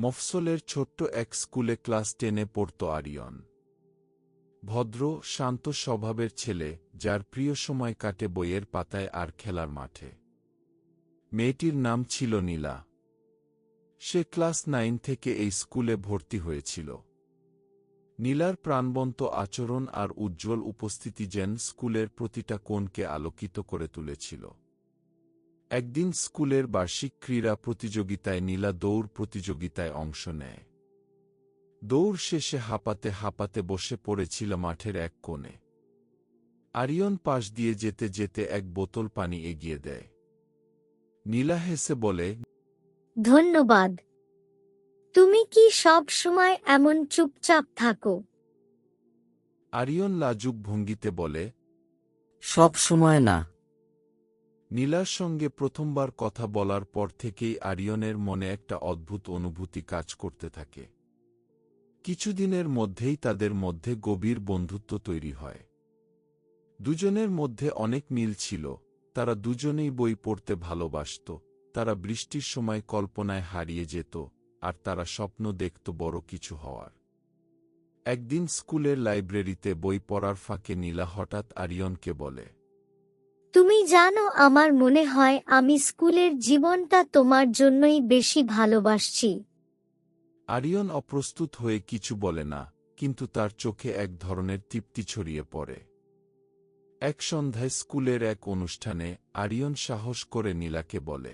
মফসলের ছোট্ট এক স্কুলে ক্লাস টেনে পড়ত আরিয়ন। ভদ্র, শান্ত স্বভাবের ছেলে, যার প্রিয় সময় কাটে বইয়ের পাতায় আর খেলার মাঠে। মেয়েটির নাম ছিল নীলা। সে ক্লাস নাইন থেকে এই স্কুলে ভর্তি হয়েছিল। নীলার প্রাণবন্ত আচরণ আর উজ্জ্বল উপস্থিতি যেন স্কুলের প্রতিটা কোণকে আলোকিত করে তুলেছিল। একদিন স্কুলের বার্ষিক ক্রীড়া প্রতিযোগিতায় নীলা দৌড় প্রতিযোগিতায় অংশ নেয়। দৌড় শেষে হাঁপাতে হাঁপাতে বসে পড়েছিল মাঠের এক কোণে। আরিয়ন পাশ দিয়ে যেতে যেতে এক বোতল পানি এগিয়ে দেয়। নীলা হেসে বলে ধন্যবাদ। তুমি কি সব সময় এমন চুপচাপ থাকো? আরিয়ন লাজুক ভঙ্গিতে বলে সব সময় না। নীলার সঙ্গে প্রথমবার কথা বলার পর থেকেই আরিয়নের মনে একটা অদ্ভুত অনুভূতি কাজ করতে থাকে। কিছুদিনের মধ্যেই তাদের মধ্যে গভীর বন্ধুত্ব তৈরি হয়। দুজনের মধ্যে অনেক মিল ছিল, তারা দুজনেই বই পড়তে ভালোবাসত, তারা বৃষ্টির সময় কল্পনায় হারিয়ে যেত, আর তারা স্বপ্ন দেখত বড় কিছু হওয়ার। একদিন স্কুলের লাইব্রেরিতে বই পড়ার ফাঁকে নীলা হঠাৎ আরিয়নকে বলে তুমি জানো আমার মনে হয় আমি স্কুলের জীবনটা তোমার জন্যই বেশি ভালোবাসছি। আরিয়ন অপ্রস্তুত হয়ে কিছু বলে না কিন্তু তার চোখে এক ধরনের তৃপ্তি ছড়িয়ে পড়ে। এক সন্ধ্যায় স্কুলের এক অনুষ্ঠানে আরিয়ন সাহস করে নীলাকে বলে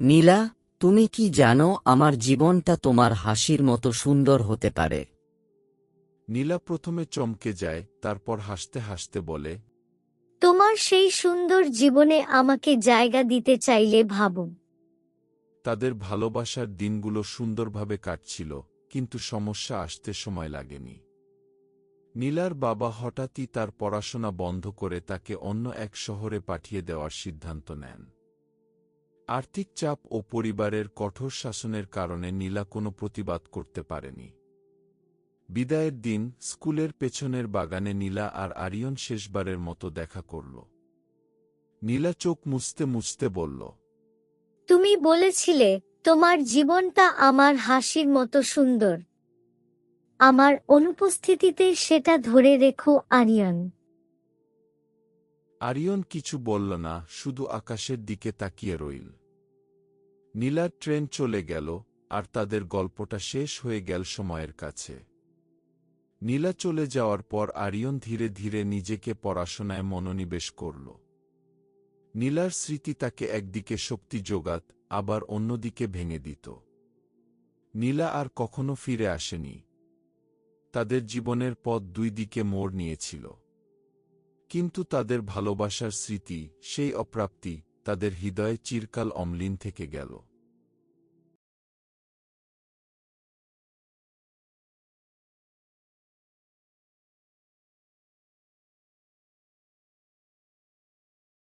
নীলা তুমি কি জানো আমার জীবনটা তোমার হাসির মতো সুন্দর হতে পারে? নীলা প্রথমে চমকে যায় তারপর হাসতে হাসতে বলে তোমার সেই সুন্দর জীবনে আমাকে জায়গা দিতে চাইলে ভাবো। তাদের ভালোবাসার দিনগুলো সুন্দরভাবে কাটছিল, কিন্তু সমস্যা আসতে সময় লাগেনি। নীলার বাবা হঠাৎই তার পড়াশোনা বন্ধ করে তাকে অন্য এক শহরে পাঠিয়ে দেওয়ার সিদ্ধান্ত নেন। আর্থিক চাপ ও পরিবারের কঠোর শাসনের কারণে নীলা কোনো প্রতিবাদ করতে পারেনি। বিদায়ের দিন স্কুলের পেছনের বাগানে নীলা আর আরিয়ন শেষবারের মতো দেখা করল। নীলা চোখ মুছতে মুছতে বলল তুমি বলেছিলে তোমার জীবনটা আমার হাসির মতো সুন্দর। আমার অনুপস্থিতিতে সেটা ধরে রেখো আরিয়ান। আরিয়ন কিছু বলল না শুধু আকাশের দিকে তাকিয়ে রইল। নীলার ট্রেন চলে গেল আর তাদের গল্পটা শেষ হয়ে গেল সময়ের কাছে। নীলা চলে যাওয়ার পর আরিয়ন ধীরে ধীরে নিজেকে পড়াশোনায় মনোনিবেশ করল। নীলার স্মৃতি তাকে একদিকে শক্তি যোগাত, আবার অন্যদিকে ভেঙে দিত। নীলা আর কখনো ফিরে আসেনি। তাদের জীবনের পথ দুই দিকে মোড় নিয়েছিল। কিন্তু তাদের ভালোবাসার স্মৃতি, সেই অপ্রাপ্তি, তাদের হৃদয়ে চিরকাল অম্লিন থেকে গেল।